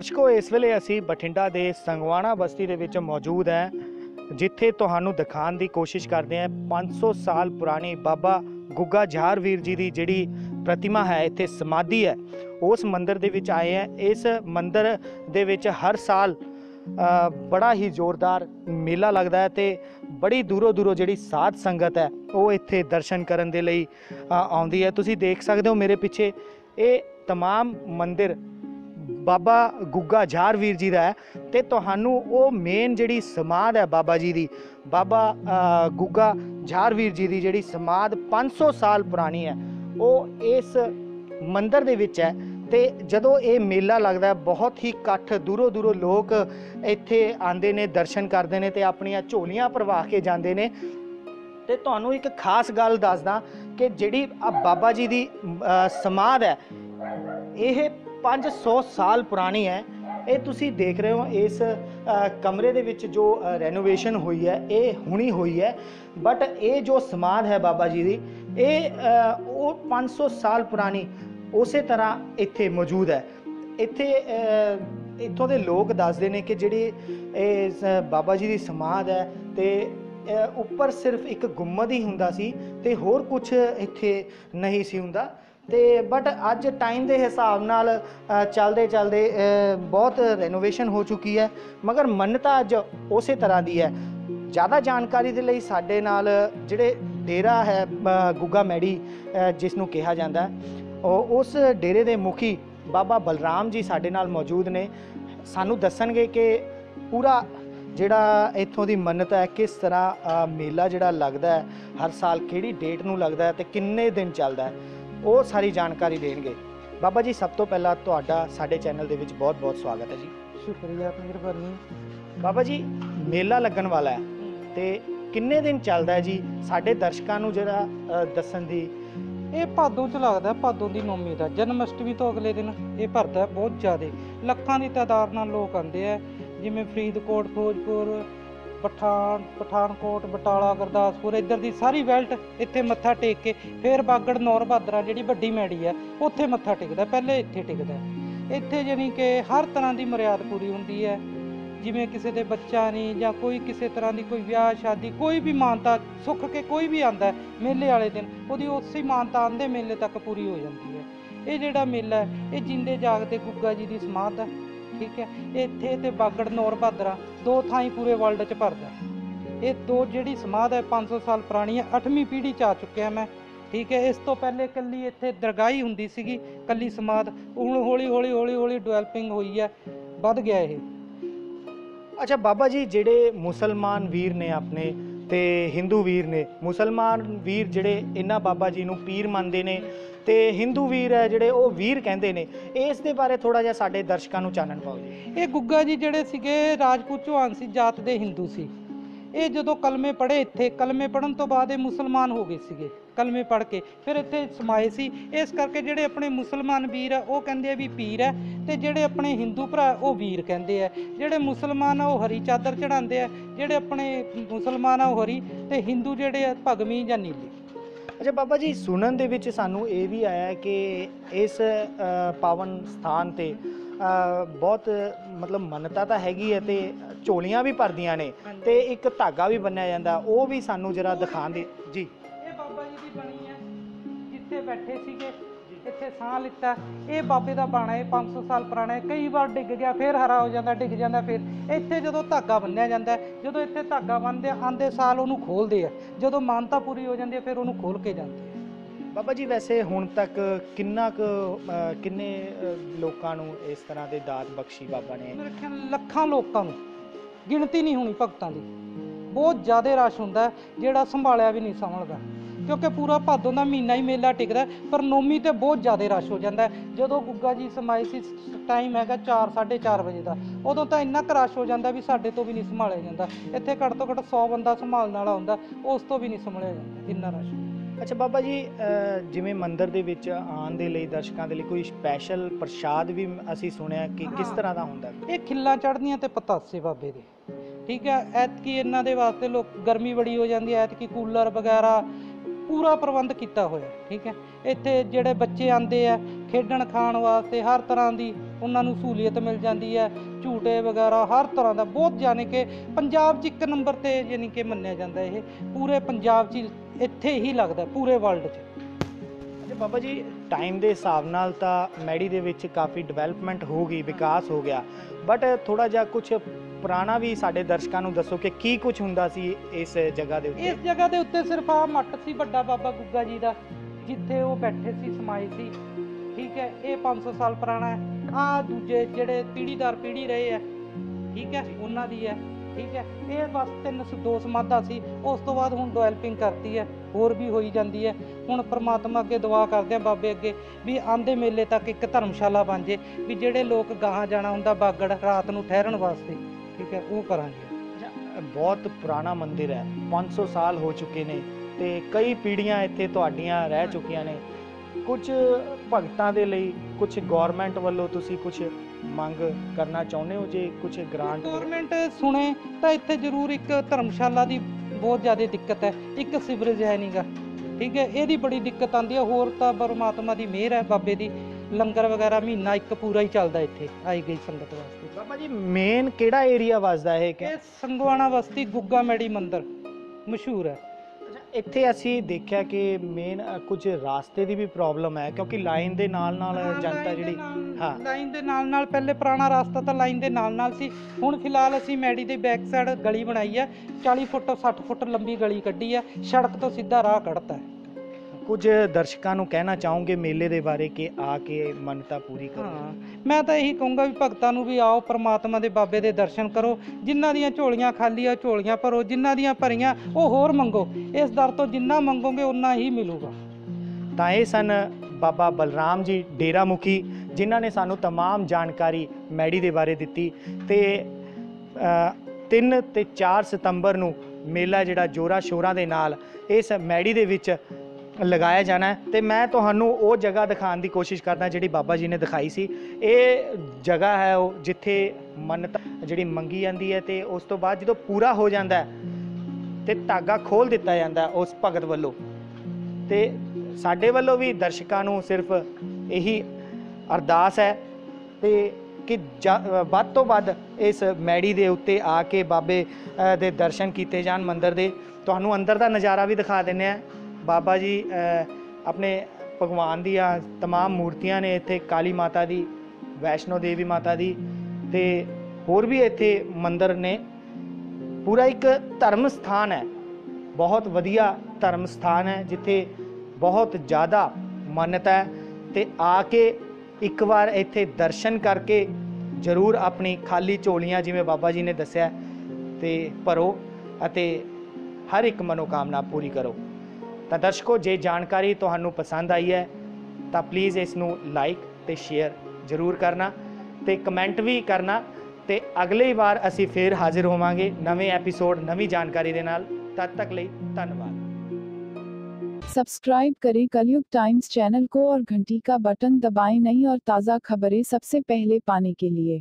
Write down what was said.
ਦਰਸ਼ਕੋ ਇਸ ਵੇਲੇ ਅਸੀਂ ਬਠਿੰਡਾ ਦੇ ਸੰਗਵਾਣਾ ਬਸਤੀ ਦੇ ਵਿੱਚ ਮੌਜੂਦ ਹੈ ਜਿੱਥੇ ਤੁਹਾਨੂੰ ਦਿਖਾਉਣ ਦੀ ਕੋਸ਼ਿਸ਼ ਕਰਦੇ ਹਾਂ 500 ਸਾਲ ਪੁਰਾਣੀ ਬਾਬਾ ਗੁੱਗਾ ਝਾਰ ਵੀਰ ਜੀ ਦੀ ਜਿਹੜੀ ਪ੍ਰਤਿਮਾ ਹੈ ਇੱਥੇ ਸਮਾਧੀ ਹੈ ਉਸ ਮੰਦਿਰ ਦੇ ਵਿੱਚ ਆਏ ਹਾਂ ਇਸ ਮੰਦਿਰ ਦੇ ਵਿੱਚ ਹਰ ਸਾਲ ਅ, ਬੜਾ ਹੀ ਜ਼ੋਰਦਾਰ ਮੇਲਾ ਲੱਗਦਾ ਹੈ ਤੇ ਬੜੀ ਦੂਰੋਂ ਦੂਰੋਂ ਜਿਹੜੀ ਸਾਧ ਸੰਗਤ ਹੈ ਉਹ ਇੱਥੇ ਦਰਸ਼ਨ ਕਰਨ ਦੇ ਲਈ ਅ, ਆਉਂਦੀ ਹੈ ਤੁਸੀਂ ਦੇਖ ਸਕਦੇ ਹੋ ਮੇਰੇ ਪਿੱਛੇ ਇਹ तमाम ਮੰਦਿਰ ਬਾਬਾ ਗੁੱਗਾ ਝਾਰ ਵੀਰ ਜੀ ਦਾ ਹੈ ਤੇ ਤੁਹਾਨੂੰ ਉਹ ਮੇਨ ਜਿਹੜੀ ਸਮਾਧ ਹੈ ਬਾਬਾ ਜੀ ਦੀ ਬਾਬਾ ਗੁੱਗਾ ਝਾਰ ਵੀਰ ਜੀ ਦੀ ਜਿਹੜੀ ਸਮਾਧ 500 ਸਾਲ ਪੁਰਾਣੀ ਹੈ ਉਹ ਇਸ ਮੰਦਿਰ ਦੇ ਵਿੱਚ ਹੈ ਤੇ ਜਦੋਂ ਇਹ ਮੇਲਾ ਲੱਗਦਾ ਹੈ ਬਹੁਤ ਹੀ ਇਕੱਠ ਦੂਰੋਂ ਦੂਰੋਂ ਲੋਕ ਇੱਥੇ ਆਉਂਦੇ ਨੇ ਦਰਸ਼ਨ ਕਰਦੇ ਨੇ ਤੇ ਆਪਣੀਆਂ ਝੋਲੀਆਂ ਭਰਵਾ ਕੇ ਜਾਂਦੇ ਨੇ। ਤੇ ਤੁਹਾਨੂੰ ਇੱਕ ਖਾਸ ਗੱਲ ਦੱਸਦਾ ਕਿ ਜਿਹੜੀ ਆ ਬਾਬਾ ਜੀ ਦੀ ਅ, ਸਮਾਧ ਹੈ ਇਹ 500 ਸਾਲ ਪੁਰਾਣੀ ਹੈ। ਇਹ ਤੁਸੀਂ ਦੇਖ ਰਹੇ ਹੋ ਇਸ ਕਮਰੇ ਦੇ ਵਿੱਚ ਜੋ ਰੈਨੋਵੇਸ਼ਨ ਹੋਈ ਹੈ ਇਹ ਹੁਣੀ ਹੋਈ ਹੈ। ਬਟ ਇਹ ਜੋ ਸਮਾਧ ਹੈ ਬਾਬਾ ਜੀ ਦੀ ਇਹ ਅ, ਉਹ 500 ਸਾਲ ਪੁਰਾਣੀ ਉਸੇ ਤਰ੍ਹਾਂ ਇੱਥੇ ਮੌਜੂਦ ਹੈ। ਇੱਥੇ ਇੱਥੋਂ ਦੇ ਲੋਕ ਦੱਸਦੇ ਨੇ ਕਿ ਜਿਹੜੀ ਇਹ ਸ- ਬਾਬਾ ਜੀ ਦੀ ਸਮਾਧ ਹੈ ਤੇ ਉੱਪਰ ਸਿਰਫ ਇੱਕ ਗੁੰਮਦ ਹੀ ਹੁੰਦਾ ਸੀ ਤੇ ਹੋਰ ਕੁਝ ਇੱਥੇ ਨਹੀਂ ਸੀ ਹੁੰਦਾ। ਤੇ ਬਟ ਅੱਜ ਟਾਈਮ ਦੇ ਹਿਸਾਬ ਨਾਲ ਚੱਲਦੇ ਚੱਲਦੇ ਬਹੁਤ ਰੈਨੋਵੇਸ਼ਨ ਹੋ ਚੁੱਕੀ ਹੈ, ਮਗਰ ਮੰਨਤਾ ਅੱਜ ਉਸੇ ਤਰ੍ਹਾਂ ਦੀ ਹੈ। ਜ਼ਿਆਦਾ ਜਾਣਕਾਰੀ ਦੇ ਲਈ ਸਾਡੇ ਨਾਲ ਜਿਹੜੇ ਡੇਰਾ ਹੈ ਗੁੱਗਾ ਮੈੜੀ ਜਿਸ ਨੂੰ ਕਿਹਾ ਜਾਂਦਾ ਉਹ ਉਸ ਡੇਰੇ ਦੇ ਮੁਖੀ ਬਾਬਾ ਬਲਰਾਮ ਜੀ ਸਾਡੇ ਨਾਲ ਮੌਜੂਦ ਨੇ। ਸਾਨੂੰ ਦੱਸਣਗੇ ਕਿ ਪੂਰਾ ਜਿਹੜਾ ਇੱਥੋਂ ਦੀ ਮੰਨਤ ਹੈ, ਕਿਸ ਤਰ੍ਹਾਂ ਮੇਲਾ ਜਿਹੜਾ ਲੱਗਦਾ ਹੈ, ਹਰ ਸਾਲ ਕਿਹੜੀ ਡੇਟ ਨੂੰ ਲੱਗਦਾ ਹੈ ਤੇ ਕਿੰਨੇ ਦਿਨ ਚੱਲਦਾ ਹੈ। ਉਹ ਸਾਰੀ ਜਾਣਕਾਰੀ ਦੇਣਗੇ। ਬਾਬਾ ਜੀ ਸਭ ਤੋਂ ਪਹਿਲਾਂ ਤੁਹਾਡਾ ਸਾਡੇ ਚੈਨਲ ਦੇ ਵਿੱਚ ਬਹੁਤ-ਬਹੁਤ ਸਵਾਗਤ ਹੈ ਜੀ। ਸ਼ੁਕਰੀਆ ਮਿਹਰਬਾਨੀ ਬਾਬਾ ਜੀ ਮੇਲਾ ਲੱਗਣ ਵਾਲਾ ਹੈ ਤੇ ਕਿੰਨੇ ਦਿਨ ਚੱਲਦਾ ਹੈ ਜੀ? ਸਾਡੇ ਦਰਸ਼ਕਾਂ ਨੂੰ ਜਿਹੜਾ ਅ, ਦੱਸਣ ਦੀ। ਇਹ ਭਾਦੋਂ ਚ ਲੱਗਦਾ ਭਾਦੋਂ ਦੀ ਨੌਮੀ ਦਾ। ਜਨਮ ਅਸ਼ਟਮੀ ਤੋਂ ਅਗਲੇ ਦਿਨ ਇਹ ਭਰਦਾ ਹੈ ਬਹੁਤ ਜ਼ਿਆਦਾ। ਲੱਖਾਂ ਦੀ ਤਾਦਾਦ ਨਾਲ ਲੋਕ ਆਉਂਦੇ ਆ ਜਿਵੇਂ ਫਰੀਦਕੋਟ ਫਿਰੋਜ਼ਪੁਰ ਪਠਾਨ ਪਠਾਨਕੋਟ, ਬਟਾਲਾ, ਗੁਰਦਾਸਪੁਰ, ਇੱਧਰ ਦੀ ਸਾਰੀ ਬੈਲਟ ਇੱਥੇ ਮੱਥਾ ਟੇਕ ਕੇ ਫਿਰ ਬਾਗੜ, ਨੌਰ ਭਾਦਰਾ ਜਿਹੜੀ ਵੱਡੀ ਮੈੜੀ ਆ, ਉੱਥੇ ਮੱਥਾ ਟੇਕਦਾ, ਪਹਿਲੇ ਇੱਥੇ ਟੇਕਦਾ। ਇੱਥੇ ਜਾਣੀ ਕਿ ਹਰ ਤਰ੍ਹਾਂ ਦੀ ਮਰਿਆਦ ਪੂਰੀ ਹੁੰਦੀ ਹੈ। ਜਿਵੇਂ ਕਿਸੇ ਦੇ ਬੱਚਾ ਨਹੀਂ ਜਾਂ ਕੋਈ ਕਿਸੇ ਤਰ੍ਹਾਂ ਦੀ ਕੋਈ ਵਿਆਹ, ਸ਼ਾਦੀ, ਕੋਈ ਵੀ ਮਾਨਤਾ, ਸੁੱਖ ਕੇ ਕੋਈ ਵੀ ਆਂਦਾ ਮੇਲੇ ਵਾਲੇ ਦਿਨ, ਉਹਦੀ ਉਸੇ ਮਾਨਤਾ ਆਂਦੇ ਮੇਲੇ ਤੱਕ ਪੂਰੀ ਹੋ ਜਾਂਦੀ ਹੈ। ਇਹ ਜਿਹੜਾ ਮੇਲਾ ਹੈ, ਇਹ ਜਿੰਦੇ ਜਾਗਦੇ ਗੁੱਗਾ ਜੀ ਦੀ ਸਮਾਧ ਹੈ। ਠੀਕ ਹੈ? ਇੱਥੇ ਤੇ ਬਾਗੜ, ਨੌਰ ਭਾਦਰਾ ਦੋ ਥਾਂ ਹੀ ਪੂਰੇ ਵਰਲਡ 'ਚ ਭਰਦਾ ਇਹ ਦੋ ਜਿਹੜੀ ਸਮਾਧ ਹੈ 500 ਸਾਲ ਪੁਰਾਣੀ ਹੈ 8ਵੀਂ ਪੀੜ੍ਹੀ 'ਚ ਆ ਚੁੱਕਿਆ ਮੈਂ। ਠੀਕ ਹੈ? ਇਸ ਤੋਂ ਪਹਿਲੇ ਕੱਲੀ ਇੱਥੇ ਦਰਗਾਹੀ ਹੁੰਦੀ ਸੀਗੀ ਕੱਲੀ ਸਮਾਧ। ਹੁਣ ਹੌਲੀ ਹੌਲੀ ਹੌਲੀ ਹੌਲੀ ਡਿਵੈਲਪਿੰਗ ਹੋਈ ਹੈ, ਵੱਧ ਗਿਆ ਇਹ। ਅੱਛਾ, ਬਾਬਾ ਜੀ, ਜਿਹੜੇ ਮੁਸਲਮਾਨ ਵੀਰ ਨੇ ਆਪਣੇ ਤੇ ਹਿੰਦੂ ਵੀਰ ਨੇ, ਮੁਸਲਮਾਨ ਵੀਰ ਜਿਹੜੇ ਇਹਨਾਂ ਬਾਬਾ ਜੀ ਨੂੰ ਪੀਰ ਮੰਨਦੇ ਨੇ ਤੇ ਹਿੰਦੂ ਵੀਰ ਹੈ ਜਿਹੜੇ ਉਹ ਵੀਰ ਕਹਿੰਦੇ ਨੇ, ਇਸ ਦੇ ਬਾਰੇ ਥੋੜਾ ਜਿਹਾ ਸਾਡੇ ਦਰਸ਼ਕਾਂ ਨੂੰ ਚਾਨਣ ਪਾਓ ਇਹ ਗੁੱਗਾ ਜੀ ਜਿਹੜੇ ਸੀਗੇ ਰਾਜਪੂਤ ਚੌਹਾਨ ਸੀ, ਜਾਤ ਦੇ ਹਿੰਦੂ ਸੀ। ਇਹ ਜਦੋਂ ਕਲਮੇ ਪੜ੍ਹੇ ਇੱਥੇ, ਕਲਮੇ ਪੜਨ ਤੋਂ ਬਾਅਦ ਇਹ ਮੁਸਲਮਾਨ ਹੋ ਗਏ ਸੀਗੇ, ਕਲਮੇ ਪੜ੍ਹ ਕੇ। ਫਿਰ ਇੱਥੇ ਸਮਾਏ ਸੀ। ਇਸ ਕਰਕੇ ਜਿਹੜੇ ਆਪਣੇ ਮੁਸਲਮਾਨ ਵੀਰ ਆ, ਉਹ ਕਹਿੰਦੇ ਆ ਵੀ ਪੀਰ ਹੈ ਤੇ ਜਿਹੜੇ ਆਪਣੇ ਹਿੰਦੂ ਭਰਾ, ਉਹ ਵੀਰ ਕਹਿੰਦੇ ਆ। ਜਿਹੜੇ ਮੁਸਲਮਾਨ ਆ, ਉਹ ਹਰੀ ਚਾਦਰ ਚੜਾਉਂਦੇ ਆ, ਜਿਹੜੇ ਆਪਣੇ ਮੁਸਲਮਾਨ ਆ, ਉਹ ਹਰੀ, ਤੇ ਹਿੰਦੂ ਜਿਹੜੇ ਆ ਭਗਵੀ ਜਾਂ ਨੀਲੀ। ਅੱਛਾ ਬਾਬਾ ਜੀ, ਸੁਣਨ ਦੇ ਵਿੱਚ ਸਾਨੂੰ ਇਹ ਵੀ ਆਇਆ ਕਿ ਇਸ ਪਾਵਨ ਸਥਾਨ ਤੇ ਬਹੁਤ ਮਤਲਬ ਮੰਨਤਾ ਤਾਂ ਹੈਗੀ ਹੈ ਤੇ ਝੋਲੀਆਂ ਵੀ ਭਰਦੀਆਂ ਨੇ ਤੇ ਇੱਕ ਧਾਗਾ ਵੀ ਬੰਨਿਆ ਜਾਂਦਾ ਉਹ ਵੀ ਸਾਨੂੰ ਜਰਾ ਦਿਖਾਣ ਦੀ ਜੀ। ਇਹ ਬਾਬਾ ਜੀ ਦੀ ਬਣੀ ਹੈ ਜਿੱਥੇ ਬੈਠੇ ਸੀਗੇ ਇੱਥੇ ਸਾਹ ਲਿੱਤਾ। ਇਹ ਬਾਬੇ ਦਾ ਬਾਣਾ ਹੈ 500 ਸਾਲ ਪੁਰਾਣਾ ਹੈ। ਕਈ ਵਾਰ ਡਿੱਗ ਗਿਆ ਫਿਰ ਹਰਾ ਹੋ ਜਾਂਦਾ ਡਿੱਗ ਜਾਂਦਾ ਫਿਰ। ਇੱਥੇ ਜਦੋਂ ਧਾਗਾ ਬੰਨਿਆ ਜਾਂਦਾ ਜਦੋਂ ਇੱਥੇ ਧਾਗਾ ਬੰਨਦੇ ਆਂਦੇ ਸਾਲ ਉਹਨੂੰ ਖੋਲਦੇ ਆ। ਜਦੋਂ ਮਾਨਤਾ ਪੂਰੀ ਹੋ ਜਾਂਦੀ ਹੈ ਫਿਰ ਉਹਨੂੰ ਖੋਲ ਕੇ ਜਾਂਦੇ ਬਾਬਾ ਜੀ ਵੈਸੇ ਹੁਣ ਤੱਕ ਕਿੰਨਾ ਕੁ ਅ, ਕਿੰਨੇ ਅ, ਲੋਕਾਂ ਨੂੰ ਇਸ ਤਰ੍ਹਾਂ ਦੇ ਦਾਤ ਬਖਸ਼ੀ ਬਾਬਾ ਨੇ? ਮੇਰੇ ਖਿਆਲ ਲੱਖਾਂ ਲੋਕਾਂ ਨੂੰ। ਗਿਣਤੀ ਨਹੀਂ ਹੋਣੀ ਭਗਤਾਂ ਦੀ। ਬਹੁਤ ਜ਼ਿਆਦਾ ਰਸ਼ ਹੁੰਦਾ ਹੈ, ਜਿਹੜਾ ਸੰਭਾਲਿਆ ਵੀ ਨਹੀਂ ਸੰਭਲਦਾ। ਕਿਉਂਕਿ ਪੂਰਾ ਭਾਦੋਂ ਦਾ ਮਹੀਨਾ ਹੀ ਮੇਲਾ ਟਿਕਦਾ ਹੈ, ਪਰ ਨੌਮੀ ਤੇ ਬਹੁਤ ਜ਼ਿਆਦਾ ਰਸ਼ ਹੋ ਜਾਂਦਾ ਹੈ। ਜਦੋਂ ਗੁੱਗਾ ਜੀ ਸਮਾਏ ਸੀ ਟਾਈਮ ਹੈਗਾ 4 4:30 ਵਜੇ ਦਾ ਉਦੋਂ ਤਾਂ ਇੰਨਾ ਕੁ ਰਸ਼ ਹੋ ਜਾਂਦਾ ਵੀ ਸਾਡੇ ਤੋਂ ਵੀ ਨਹੀਂ ਸੰਭਾਲਿਆ ਜਾਂਦਾ। ਇੱਥੇ ਘੱਟ ਤੋਂ ਘੱਟ 100 ਬੰਦਾ ਸੰਭਾਲਣ ਵਾਲਾ ਹੁੰਦਾ ਉਸ ਤੋਂ ਵੀ ਨਹੀਂ ਸੰਭਲਿਆ ਜਾਂਦਾ ਇੰਨਾ ਰਸ਼। ਅੱਛਾ ਬਾਬਾ ਜੀ ਜਿਵੇਂ ਮੰਦਿਰ ਦੇ ਵਿੱਚ ਆਉਣ ਦੇ ਲਈ ਦਰਸ਼ਕਾਂ ਦੇ ਲਈ ਕੋਈ ਸਪੈਸ਼ਲ ਪ੍ਰਸ਼ਾਦ ਵੀ ਅਸੀਂ ਸੁਣਿਆ ਕਿ ਕਿਸ। ਤਰ੍ਹਾਂ ਦਾ ਹੁੰਦਾ? ਇਹ ਖਿੱਲਾਂ ਚੜ੍ਹਦੀਆਂ ਤੇ ਪਤਾਸੇ ਬਾਬੇ ਦੇ ਠੀਕ ਹੈ ਐਤਕੀ ਇਹਨਾਂ ਦੇ ਵਾਸਤੇ ਲੋਕ ਗਰਮੀ ਬੜੀ ਹੋ ਜਾਂਦੀ ਹੈ ਐਤਕੀ ਕੂਲਰ ਵਗੈਰਾ ਪੂਰਾ ਪ੍ਰਬੰਧ ਕੀਤਾ ਹੋਇਆ ਠੀਕ ਹੈ ਇੱਥੇ ਜਿਹੜੇ ਬੱਚੇ ਆਂਦੇ ਆ ਖੇਡਣ ਖਾਣ ਵਾਸਤੇ ਹਰ ਤਰ੍ਹਾਂ ਦੀ ਉਹਨਾਂ ਨੂੰ ਸਹੂਲੀਅਤ ਮਿਲ ਜਾਂਦੀ ਹੈ ਝੂਟੇ ਵਗੈਰਾ ਹਰ ਤਰ੍ਹਾਂ ਦਾ ਬਹੁਤ ਯਾਨੀ ਕਿ ਪੰਜਾਬ 'ਚ ਇੱਕ ਨੰਬਰ ਤੇ ਯਾਨੀ ਕਿ ਮੰਨਿਆ ਜਾਂਦਾ ਇਹ ਪੂਰੇ ਪੰਜਾਬ 'ਚ ਇੱਥੇ ਹੀ ਲੱਗਦਾ ਪੂਰੇ ਵਰਲਡ 'ਚ। ਅੱਛਾ ਬਾਬਾ ਜੀ ਟਾਈਮ ਦੇ ਹਿਸਾਬ ਨਾਲ ਤਾਂ ਮੈਡੀ ਦੇ ਵਿੱਚ ਕਾਫੀ ਡਿਵੈਲਪਮੈਂਟ ਹੋ ਗਈ ਵਿਕਾਸ ਹੋ ਗਿਆ। ਬਟ ਥੋੜਾ ਜਿਹਾ ਕੁਝ ਪੁਰਾਣਾ ਵੀ ਸਾਡੇ ਦਰਸ਼ਕਾਂ ਨੂੰ ਦੱਸੋ ਕਿ ਕੀ ਕੁਝ ਹੁੰਦਾ ਸੀ ਇਸ ਜਗ੍ਹਾ ਦੇ ਉੱਤੇ? ਇਸ ਜਗ੍ਹਾ ਦੇ ਉੱਤੇ ਸਿਰਫ ਆ ਮੱਟ ਸੀ ਵੱਡਾ ਬਾਬਾ ਗੁੱਗਾ ਜੀ ਦਾ ਜਿੱਥੇ ਉਹ ਬੈਠੇ ਸੀ ਸਮਾਏ ਸੀ। ਠੀਕ ਹੈ ਇਹ 500 ਸਾਲ ਪੁਰਾਣਾ ਹੈ। ਆ ਦੂਜੇ ਜਿਹੜੇ ਪੀੜ੍ਹੀ ਦਰ ਪੀੜ੍ਹੀ ਰਹੇ ਆ ਠੀਕ ਹੈ ਉਹਨਾਂ ਦੀ ਹੈ। ਠੀਕ ਹੈ? ਇਹ ਬਸ ਤਿੰਨ ਸ- ਦੋ ਸਮਾਧਾ ਸੀ। ਉਸ ਤੋਂ ਬਾਅਦ ਹੁਣ ਡਿਵੈਲਪਿੰਗ ਕਰਤੀ ਹੈ। ਹੋਰ ਵੀ ਹੋਈ ਜਾਂਦੀ ਹੈ। ਹੁਣ ਪ੍ਰਮਾਤਮਾ ਅੱਗੇ ਦੁਆ ਕਰਦੇ ਆ ਬਾਬੇ ਅੱਗੇ ਵੀ ਆਂਦੇ ਮੇਲੇ ਤੱਕ ਇੱਕ ਧਰਮਸ਼ਾਲਾ ਬਣ ਜੇ, ਵੀ ਜਿਹੜੇ ਲੋਕ ਗਾਹਾਂ ਜਾਣਾ ਹੁੰਦਾ ਬਾਗੜ ਰਾਤ ਨੂੰ ਠਹਿਰਨ ਵਾਸਤੇ। ਠੀਕ ਹੈ? ਉਹ ਕਰਾਂਗੇ। ਬਹੁਤ ਪੁਰਾਣਾ ਮੰਦਿਰ ਹੈ। 500 ਸਾਲ ਹੋ ਚੁੱਕੇ ਨੇ ਤੇ ਕਈ ਪੀੜ੍ਹੀਆਂ ਇੱਥੇ ਤੁਹਾਡੀਆਂ ਰਹਿ ਚੁੱਕੀਆਂ ਨੇ। ਕੁਝ ਭਗਤਾਂ ਦੇ ਲਈ ਕੁਝ ਗਵਰਨਮੈਂਟ ਵੱਲੋਂ ਤੁਸੀਂ ਕੁਝ ਮੰਗ ਕਰਨਾ ਚਾਹੁੰਦੇ ਹੋ ਜੇ ਕੁਝ ਗ੍ਰਾਂਟ ਗਵਰਨਮੈਂਟ ਸੁਣੇ ਤਾਂ ਇੱਥੇ ਜ਼ਰੂਰ ਇੱਕ ਧਰਮਸ਼ਾਲਾ ਦੀ ਬਹੁਤ ਜ਼ਿਆਦਾ ਦਿੱਕਤ ਹੈ। ਇੱਕ ਸਿਵਰੇਜ ਹੈ ਨਹੀਂਗਾ ਠੀਕ ਹੈ ਇਹਦੀ ਬੜੀ ਦਿੱਕਤ ਆਉਂਦੀ ਹੈ। ਹੋਰ ਤਾਂ ਪਰਮਾਤਮਾ ਦੀ ਮਿਹਰ ਹੈ ਬਾਬੇ ਦੀ ਲੰਗਰ ਵਗੈਰਾ ਮਹੀਨਾ ਇੱਕ ਪੂਰਾ ਹੀ ਚੱਲਦਾ ਇੱਥੇ ਆਈ ਗਈ ਸੰਗਤ ਵਾਸਤੇ। ਬਾਬਾ ਜੀ ਮੇਨ ਕਿਹੜਾ ਏਰੀਆ ਵੱਸਦਾ ਹੈ ਕਿ ਇਹ ਸੰਗਵਾਣਾ ਬਸਤੀ ਗੁੱਗਾ ਮੈੜੀ ਮੰਦਿਰ ਮਸ਼ਹੂਰ ਹੈ। ਇੱਥੇ ਅਸੀਂ ਦੇਖਿਆ ਕਿ ਮੇਨ ਕੁਝ ਰਾਸਤੇ ਦੀ ਵੀ ਪ੍ਰੋਬਲਮ ਹੈ ਕਿਉਂਕਿ ਲਾਈਨ ਦੇ ਨਾਲ ਨਾਲ ਜਨਤਾ ਜਿਹੜੀ ਹਾਂ। ਲਾਈਨ ਦੇ ਨਾਲ ਨਾਲ ਪਹਿਲੇ ਪੁਰਾਣਾ ਰਸਤਾ ਤਾਂ ਲਾਈਨ ਦੇ ਨਾਲ ਨਾਲ ਸੀ। ਹੁਣ ਫਿਲਹਾਲ ਅਸੀਂ ਮੈਡੀ ਦੇ ਬੈਕ ਸਾਈਡ ਗਲੀ ਬਣਾਈ ਹੈ। 40 ਫੁੱਟ 60 ਫੁੱਟ ਲੰਬੀ ਗਲੀ ਕੱਢੀ ਹੈ। ਸੜਕ ਤੋਂ ਸਿੱਧਾ ਰਾਹ ਕੱਢਤਾ ਹੈ। ਕੁਝ ਦਰਸ਼ਕਾਂ ਨੂੰ ਕਹਿਣਾ ਚਾਹੋਗੇ ਮੇਲੇ ਦੇ ਬਾਰੇ ਕਿ ਆ ਕੇ ਮੰਨਤਾ ਪੂਰੀ ਕਰੋ ਹਾਂ ਮੈਂ ਤਾਂ ਇਹੀ ਕਹੂੰਗਾ ਵੀ ਭਗਤਾਂ ਨੂੰ ਵੀ ਆਓ ਪ੍ਰਮਾਤਮਾ ਦੇ ਬਾਬੇ ਦੇ ਦਰਸ਼ਨ ਕਰੋ ਜਿਨ੍ਹਾਂ ਦੀਆਂ ਝੋਲੀਆਂ ਖਾਲੀ ਆ ਝੋਲੀਆਂ ਭਰੋ ਜਿਨ੍ਹਾਂ ਦੀਆਂ ਭਰੀਆਂ ਉਹ ਹੋਰ ਮੰਗੋ ਇਸ ਦਰ ਤੋਂ ਜਿੰਨਾ ਮੰਗੋਗੇ ਉਨਾ ਹੀ ਮਿਲੂਗਾ ਤਾਂ ਇਹ ਸਨ ਬਾਬਾ ਬਲਰਾਮ ਜੀ ਡੇਰਾ ਮੁਖੀ ਜਿਨ੍ਹਾਂ ਨੇ ਸਾਨੂੰ तमाम ਜਾਣਕਾਰੀ ਮੈਡੀ ਦੇ ਬਾਰੇ ਦਿੱਤੀ ਤੇ 3 ਤੇ 4 ਸਤੰਬਰ ਨੂੰ ਮੇਲਾ ਜਿਹੜਾ ਜੋਰਾ ਸ਼ੋਰਾਂ ਦੇ ਨਾਲ ਇਸ ਮੈਡੀ ਦੇ ਵਿੱਚ ਲਗਾਇਆ ਜਾਣਾ ਹੈ ਤੇ ਮੈਂ ਤੁਹਾਨੂੰ ਉਹ ਜਗ੍ਹਾ ਦਿਖਾਉਣ ਦੀ ਕੋਸ਼ਿਸ਼ ਕਰਦਾ ਜਿਹੜੀ ਬਾਬਾ ਜੀ ਨੇ ਦਿਖਾਈ ਸੀ। ਇਹ ਜਗ੍ਹਾ ਹੈ ਉਹ ਜਿੱਥੇ ਮੰਨਤ ਜਿਹੜੀ ਮੰਗੀ ਜਾਂਦੀ ਹੈ ਤੇ ਉਸ ਤੋਂ ਬਾਅਦ ਜਦੋਂ ਪੂਰਾ ਹੋ ਜਾਂਦਾ ਹੈ ਤੇ ਧਾਗਾ ਖੋਲ ਦਿੱਤਾ ਜਾਂਦਾ ਉਸ ਭਗਤ ਵੱਲੋਂ। ਤੇ ਸਾਡੇ ਵੱਲੋਂ ਵੀ ਦਰਸ਼ਕਾਂ ਨੂੰ ਸਿਰਫ ਇਹੀ ਅਰਦਾਸ ਹੈ ਤੇ ਕਿ ਜ- ਵੱਧ ਤੋਂ ਵੱਧ ਇਸ ਮੈੜੀ ਦੇ ਉੱਤੇ ਆ ਕੇ ਬਾਬੇ ਦੇ ਦਰਸ਼ਨ ਕੀਤੇ ਜਾਣ ਮੰਦਿਰ ਦੇ। ਤੁਹਾਨੂੰ ਅੰਦਰ ਦਾ ਨਜ਼ਾਰਾ ਵੀ ਦਿਖਾ ਦਿੰਨੇ ਆ ਬਾਬਾ ਜੀ ਅ, ਆਪਣੇ ਭਗਵਾਨ ਦੀਆਂ तमाम ਮੂਰਤੀਆਂ ਨੇ ਇੱਥੇ ਕਾਲੀ ਮਾਤਾ ਦੀ ਵੈਸ਼ਨੋ ਦੇਵੀ ਮਾਤਾ ਦੀ ਤੇ ਹੋਰ ਵੀ ਇੱਥੇ ਮੰਦਿਰ ਨੇ ਪੂਰਾ ਇੱਕ ਧਰਮ ਸਥਾਨ ਹੈ ਬਹੁਤ ਵਧੀਆ ਧਰਮ ਸਥਾਨ ਹੈ ਜਿੱਥੇ ਬਹੁਤ ਜ਼ਿਆਦਾ ਮਾਨਤਾ ਹੈ ਤੇ ਆ ਕੇ ਇੱਕ ਵਾਰ ਇੱਥੇ ਦਰਸ਼ਨ ਕਰਕੇ ਜ਼ਰੂਰ ਆਪਣੀ ਖਾਲੀ ਝੋਲੀਆਂ ਜਿਵੇਂ ਬਾਬਾ ਜੀ ਨੇ ਦੱਸਿਆ ਤੇ ਭਰੋ ਅਤੇ ਹਰ ਇੱਕ ਮਨੋਕਾਮਨਾ ਪੂਰੀ ਕਰੋ ਤਾਂ ਦਰਸ਼ਕੋ ਜੇ ਜਾਣਕਾਰੀ ਤੁਹਾਨੂੰ ਪਸੰਦ ਆਈ ਹੈ ਤਾਂ ਪਲੀਜ਼ ਇਸ ਨੂੰ ਲਾਈਕ ਤੇ ਸ਼ੇਅਰ ਜ਼ਰੂਰ ਕਰਨਾ ਤੇ ਕਮੈਂਟ ਵੀ ਕਰਨਾ ਤੇ ਅਗਲੀ ਵਾਰ ਅਸੀਂ ਫੇਰ ਹਾਜ਼ਰ ਹੋਵਾਂਗੇ ਨਵੇਂ ਐਪੀਸੋਡ ਨਵੀਂ ਜਾਣਕਾਰੀ ਦੇ ਨਾਲ तब तक ਲਈ ਧੰਨਵਾਦ सब्सक्राइब करें कलयुग टाइम्स चैनल को और घंटी का बटन दबाएं नई और ताज़ा खबरें सबसे पहले पाने के लिए